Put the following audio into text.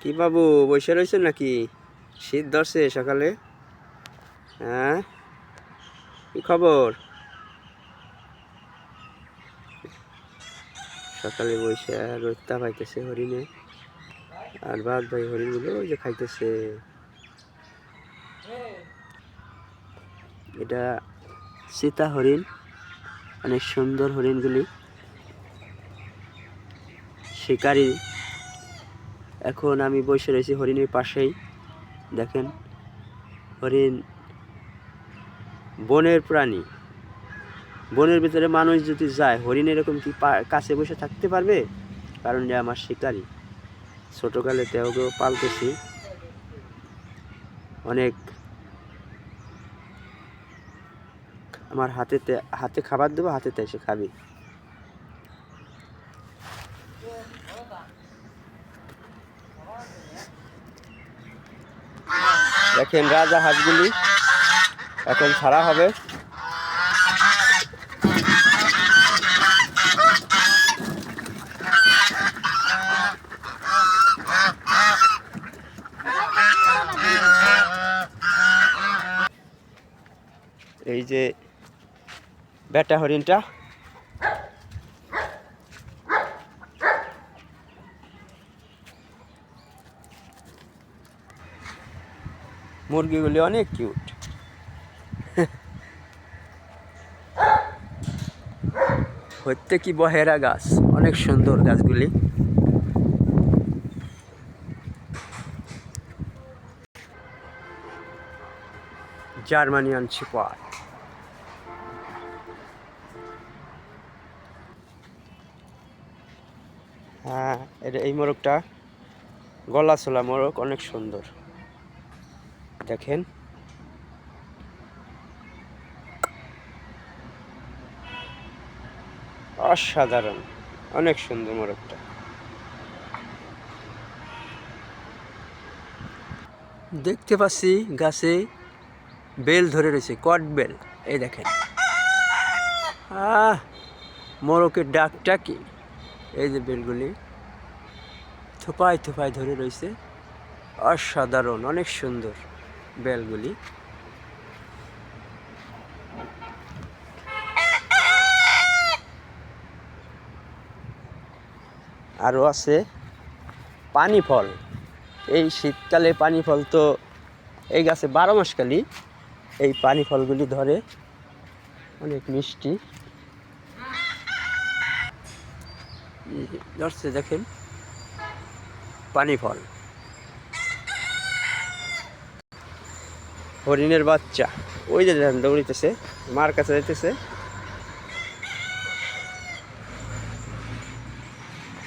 কি বাবু, বসে রয়েছেন নাকি? শীত ধরছে সকালে। হ্যাঁ? কি খবর? সকালে বসে রোদটা পাইতেছে হরিণে। আর বাদ ভাই হরিণগুলো ওই যে খাইতেছে। এটা সীতা হরিণ, অনেক সুন্দর হরিণগুলি। শিকারি এখন আমি বসে রয়েছি হরিণের পাশেই। দেখেন, হরিণ বনের প্রাণী। বনের ভিতরে মানুষ যদি যায়, হরিণ এরকম কি কাছে বসে থাকতে পারবে? কারণ যে আমার শিকারি। ছোটোকালে তেওকেও পালতেছি। অনেক আমার হাতেতে, হাতে খাবার দেবো, হাতেতে এসে খাবি। দেখেন রাজা হাঁসগুলি এখন ছাড়া হবে। এই যে বেটা হরিণটা মুরগিগুলি অনেক কিউট। হইতে কি বহেরা গাছ? অনেক সুন্দর গাছগুলি। জার্মানিয়ান শিপার হ্যাঁ এটা এই মোরগটা গলা ছোলা মোরগ, অনেক সুন্দর। দেখেন। অসাধারণ, অনেক সুন্দর মোরগটা। দেখতে পাচ্ছি গাছে বেল ধরে রয়েছে, কট বেল। এই দেখেন। আহ মোরকের ডাকটা কি? এই যে বেলগুলি থোপায় থোপায় ধরে রয়েছে। অসাধারণ, অনেক সুন্দর। বেলগুলি। আরও আছে পানি ফল এই শীতকালে পানি ফল তো এই গাছে বারো মাসকালই এই পানি ফলগুলি ধরে অনেক মিষ্টি। ধরছে দেখেন পানি ফল হরিণের বাচ্চা। ওই যে দৌড়িতেছে মার কাছে যাইতেছে।